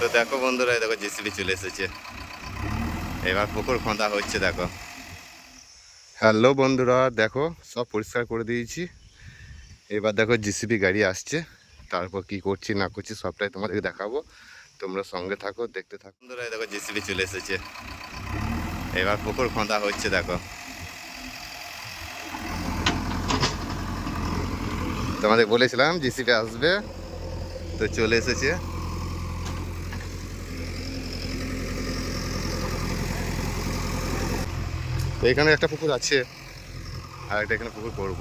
তো দেখো বন্ধুরা দেখো জেসিবি চলে এসেছে। এবার পুকুর খোঁদা হচ্ছে, দেখো। হ্যালো বন্ধুরা, দেখো, সব পরিষ্কার করে দিয়েছি। এবার দেখো জিসিবি গাড়ি আসছে। তারপর কি করছি, না করছি, সবটাই তোমাদেরকে দেখাবো। তোমরা সঙ্গে থাকো, দেখতে থাকো। বন্ধুরা দেখো জেসিবি চলে এসেছে। এবার পুকুর খোঁদা হচ্ছে, দেখো। তোমাদের বলেছিলাম জিসিবি আসবে, তো চলে এসেছে। এখানে একটা পুকুর আছে। আর একটা এখানে পুকুর করব।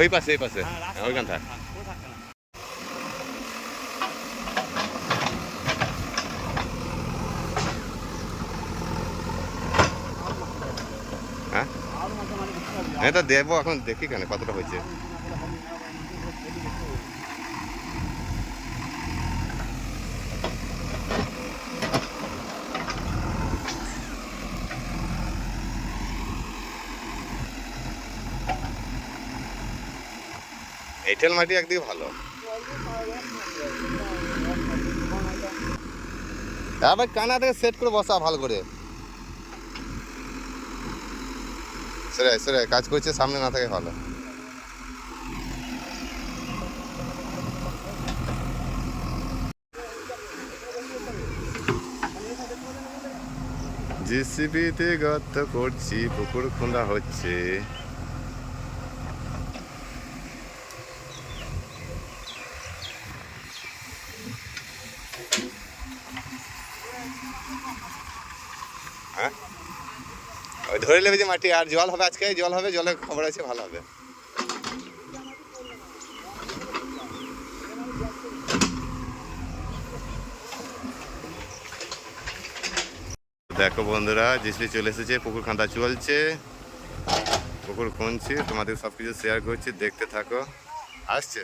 ওই পাশে এই পাশে ওইখান থাক হ্যাঁ তা দেবো। এখন দেখি কেন, কতটা হয়েছে। এঁটেল মাটি একদিকে ভালো। আবার কানা থেকে সেট করে বসা, ভালো করে। সেটাই সরে কাজ করছে সামনে না থাকে ভালো। জিসিবিতে গর্ত করছি পুকুর খোঁড়া হচ্ছে হ্যাঁ ওই ধরে নেবে যে মাটি, আর জল হবে আজকে, জল হবে, জলের খবর আছে, ভালো হবে। দেখো বন্ধুরা, জিসলি চলে এসেছে, পুকুর খাঁদা চলছে। পুকুর খুঁজছি, তোমাদের সব কিছু শেয়ার করছি, দেখতে থাকো। আসছে।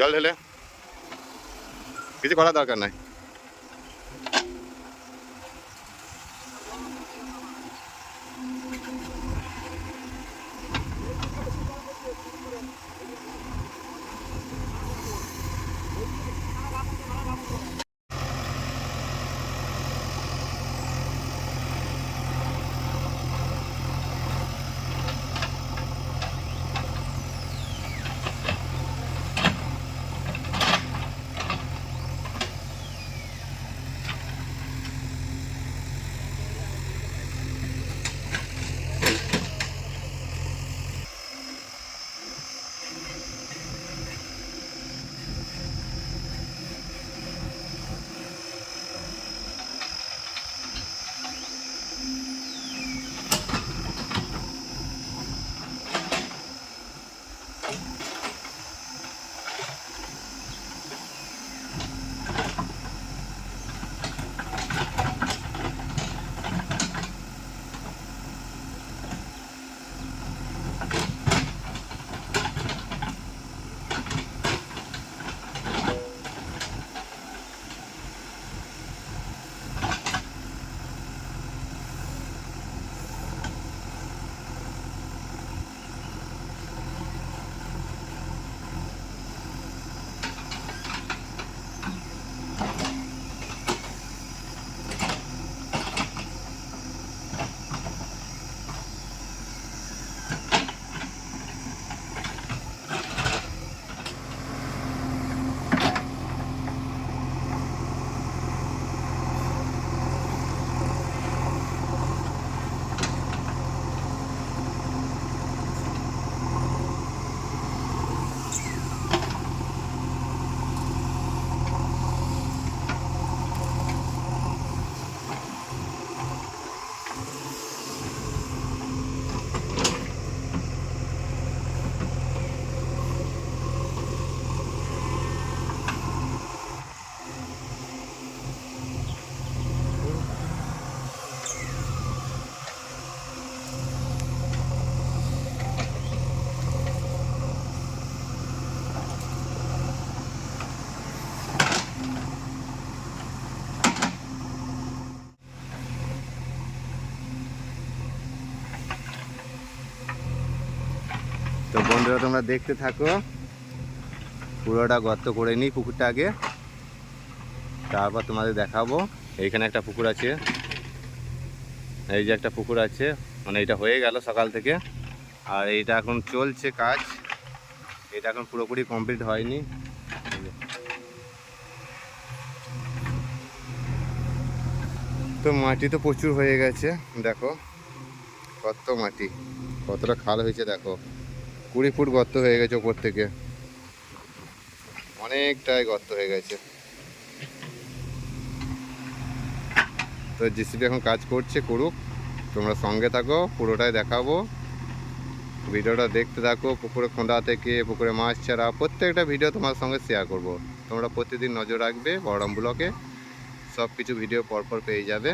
জল ঢেলে কিছু করার দরকার নাই বন্ধুরা তোমরা দেখতে থাকো। পুরোটা গর্ত করে নিই পুকুরটা আগে তারপর তোমাদের দেখাবো। এইখানে একটা পুকুর আছে। এই যে একটা পুকুর আছে। মানে এটা হয়ে গেল সকাল থেকে। আর এইটা এখন চলছে কাজ। এটা এখন পুরোপুরি কমপ্লিট হয়নি। তো মাটি তো প্রচুর হয়ে গেছে। দেখো, কত মাটি। কতটা খাল হয়েছে, দেখো। কুড়ি ফুট গর্ত হয়ে গেছে ওপর থেকে। অনেকটাই গর্ত হয়ে গেছে। তো জিসিপি এখন কাজ করছে, করুক। তোমরা সঙ্গে থাকো, পুরোটাই দেখাবো। ভিডিওটা দেখতে থাকো, পুকুরে খোঁড়া থেকে পুকুরে মাছ ছাড়া প্রত্যেকটা ভিডিও তোমার সঙ্গে শেয়ার করব। তোমরা প্রতিদিন নজর রাখবে বড়রাম ব্লকে সব কিছু ভিডিও পরপর পেয়ে যাবে।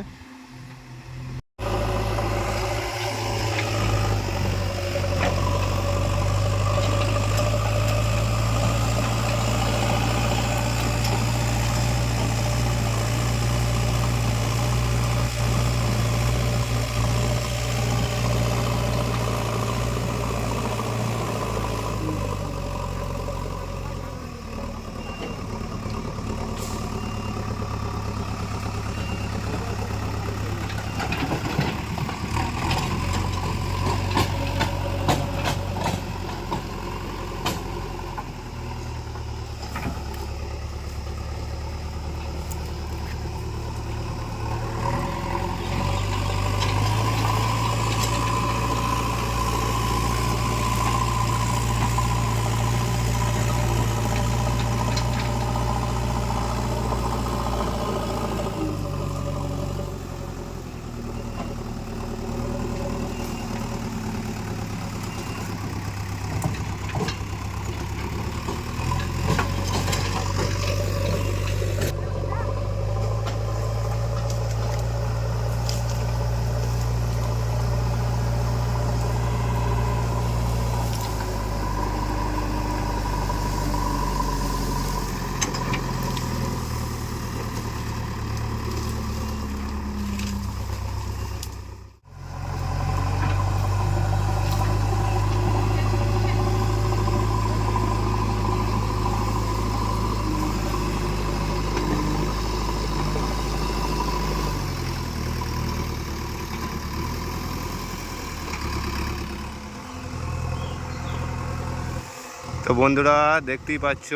তো বন্ধুরা, দেখতেই পাচ্ছ,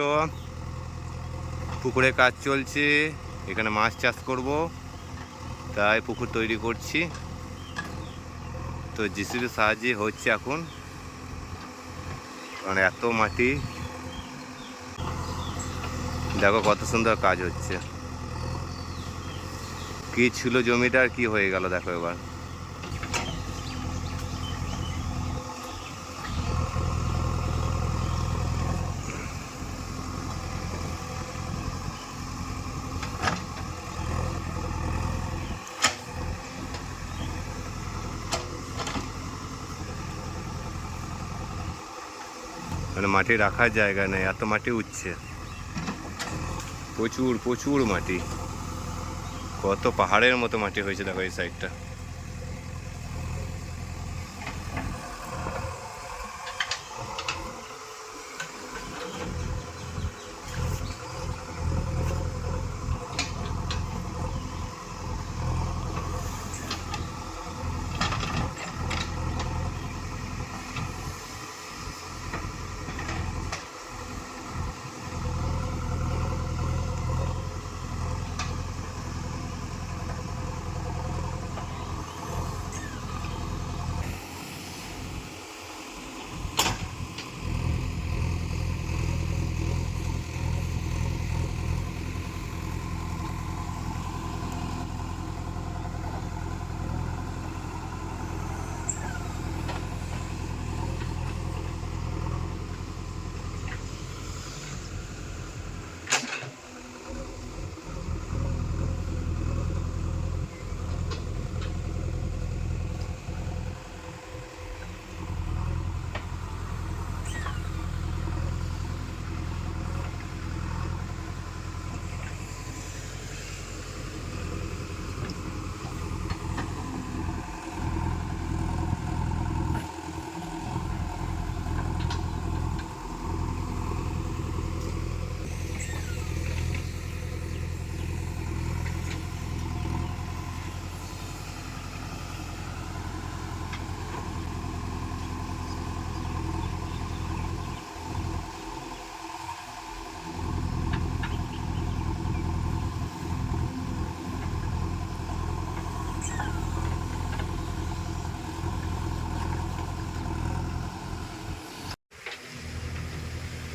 পুকুরে কাজ চলছে। এখানে মাছ চাষ করব। তাই পুকুর তৈরি করছি। তো জিসিবির সাহায্যে হচ্ছে এখন। কারণ এত মাটি। দেখো কত সুন্দর কাজ হচ্ছে। কি ছিল জমিটা আর কি হয়ে গেল, দেখো এবার। মানে মাটি রাখার জায়গা নেই, এত মাটি উঠছে। প্রচুর প্রচুর মাটি। কত পাহাড়ের মতো মাটি হয়েছে দেখো এই সাইডটা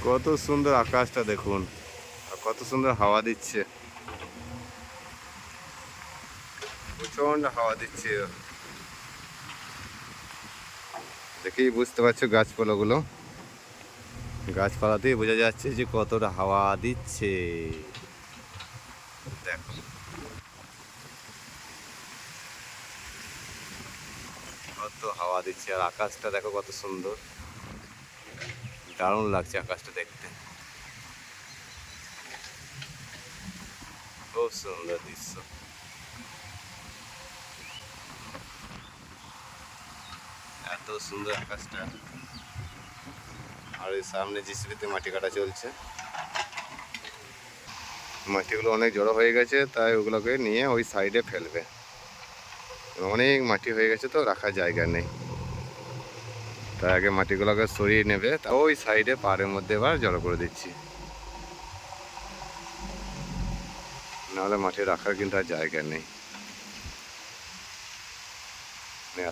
কত সুন্দর আকাশটা দেখুন। আর কত সুন্দর হাওয়া দিচ্ছে। প্রচণ্ড হাওয়া দিচ্ছে। দেখেই বুঝতে পারছ গাছপালাগুলো? গাছপালাতেই বোঝা যাচ্ছে যে কতটা হাওয়া দিচ্ছে। দেখো। কত হাওয়া দিচ্ছে আর আকাশটা দেখো কত সুন্দর। দারুণ লাগছে আকাশটা দেখতে। খুব সুন্দর দৃশ্য। এত সুন্দর আকাশটা। আর ওই সামনে জিসিবিতে মাটি কাটা চলছে। মাটিগুলো অনেক জড়ো হয়ে গেছে, তাই ওগুলোকে নিয়ে ওই সাইডে ফেলবে। অনেক মাটি হয়ে গেছে তো, রাখার জায়গা নেই। তাই আগে মাটিগুলোকে সরিয়ে নেবে, তা ওই সাইডে পাড়ের মধ্যে এবার জড়ো করে দিচ্ছি। নাহলে মাটি রাখার কিন্তু আর জায়গা নেই।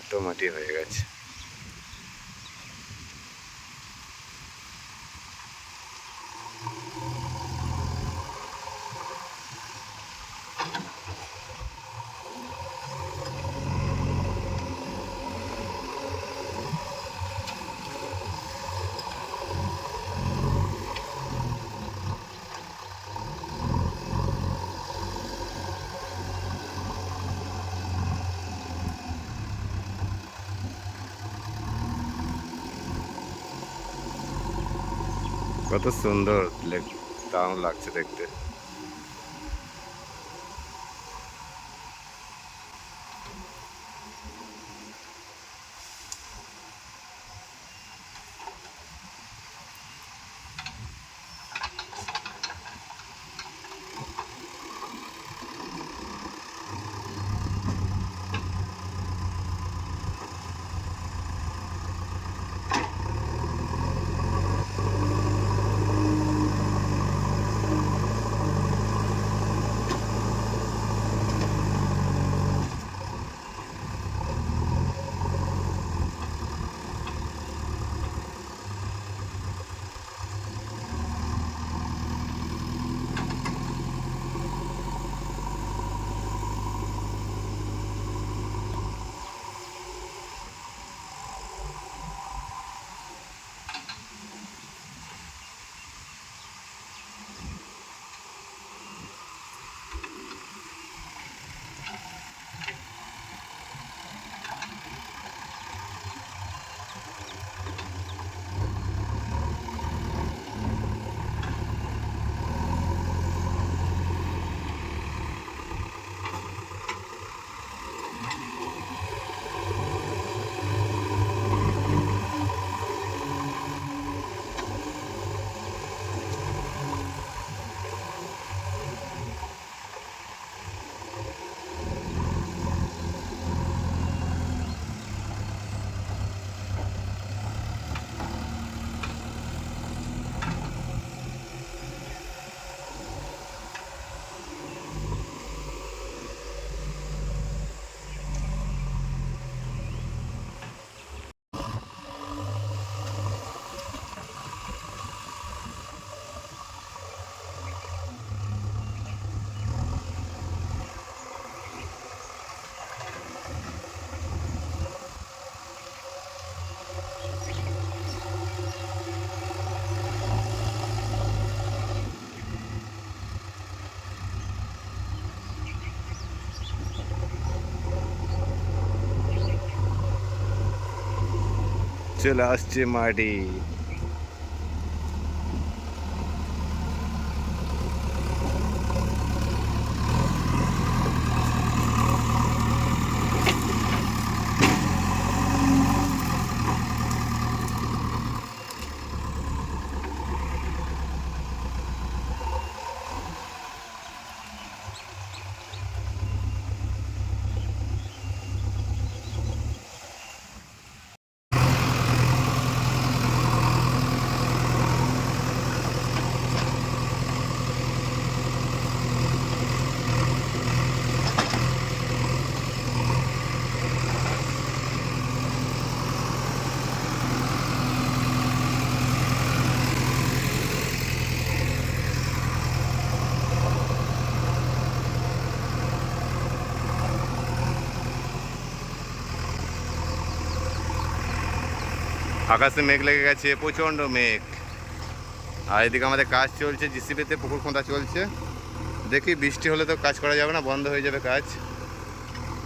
এত মাটি হয়ে গেছে। কত সুন্দর দারুণ লাগছে দেখতে। চলে আসছে মাটি আকাশে মেঘ লেগে গেছে, প্রচণ্ড মেঘ। আর এদিকে আমাদের কাজ চলছে জিসিপিতে পুকুর খোঁদা চলছে। দেখি বৃষ্টি হলে তো কাজ করা যাবে না, বন্ধ হয়ে যাবে কাজ।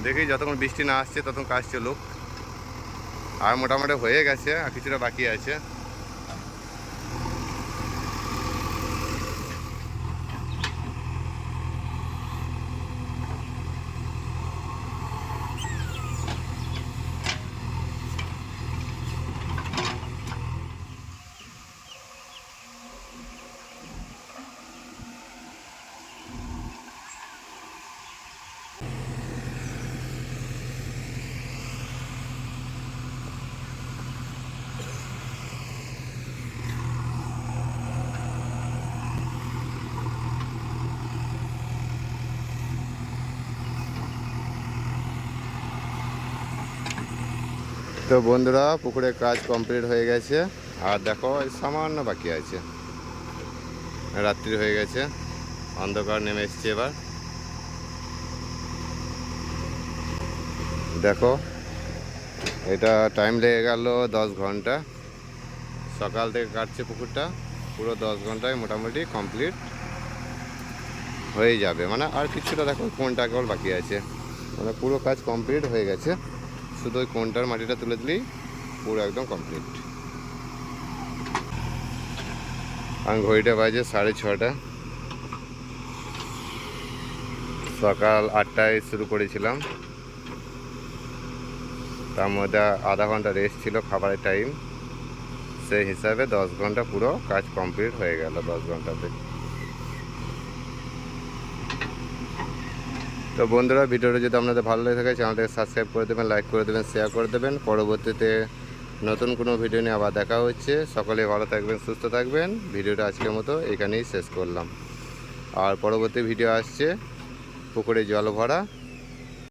দেখি যতক্ষণ বৃষ্টি না আসছে, ততক্ষণ কাজ চলুক। আর মোটামুটি হয়ে গেছে, আর কিছুটা বাকি আছে। তো বন্ধুরা, পুকুরের কাজ কমপ্লিট হয়ে গেছে। আর দেখো সামান্য বাকি আছে। রাত্রি হয়ে গেছে। অন্ধকার নেমে এসছে এবার। দেখো, এটা টাইম লেগে গেল দশ ঘণ্টা। সকাল থেকে কাটছে পুকুরটা। পুরো দশ ঘন্টায় মোটামুটি কমপ্লিট হয়ে যাবে। মানে আর কিছুটা দেখো, কোনটা কেবল বাকি আছে। মানে পুরো কাজ কমপ্লিট হয়ে গেছে। শুধু ওই কোনটার মাটিটা তুলে দিলেই পুরো একদম কমপ্লিট আমি ঘড়িটা বাজে সাড়ে ছটা। সকাল আটটায় শুরু করেছিলাম। তার মধ্যে আধা ঘণ্টা রেস্ট ছিল খাবারের টাইম সেই হিসাবে দশ ঘণ্টা পুরো কাজ কমপ্লিট হয়ে গেল দশ ঘন্টাতে। তো বন্ধুরা, ভিডিওটা যদি আপনাদের ভালো লেগে থাকে, চ্যানেলটাকে সাবস্ক্রাইব করে দেবেন লাইক করে দেবেন শেয়ার করে দেবেন। পরবর্তীতে নতুন কোনো ভিডিও নিয়ে আবার দেখা হচ্ছে। সকলে ভালো থাকবেন, সুস্থ থাকবেন। ভিডিওটা আজকের মতো এখানেই শেষ করলাম। আর পরবর্তী ভিডিও আসছে পুকুরে জল ভরা।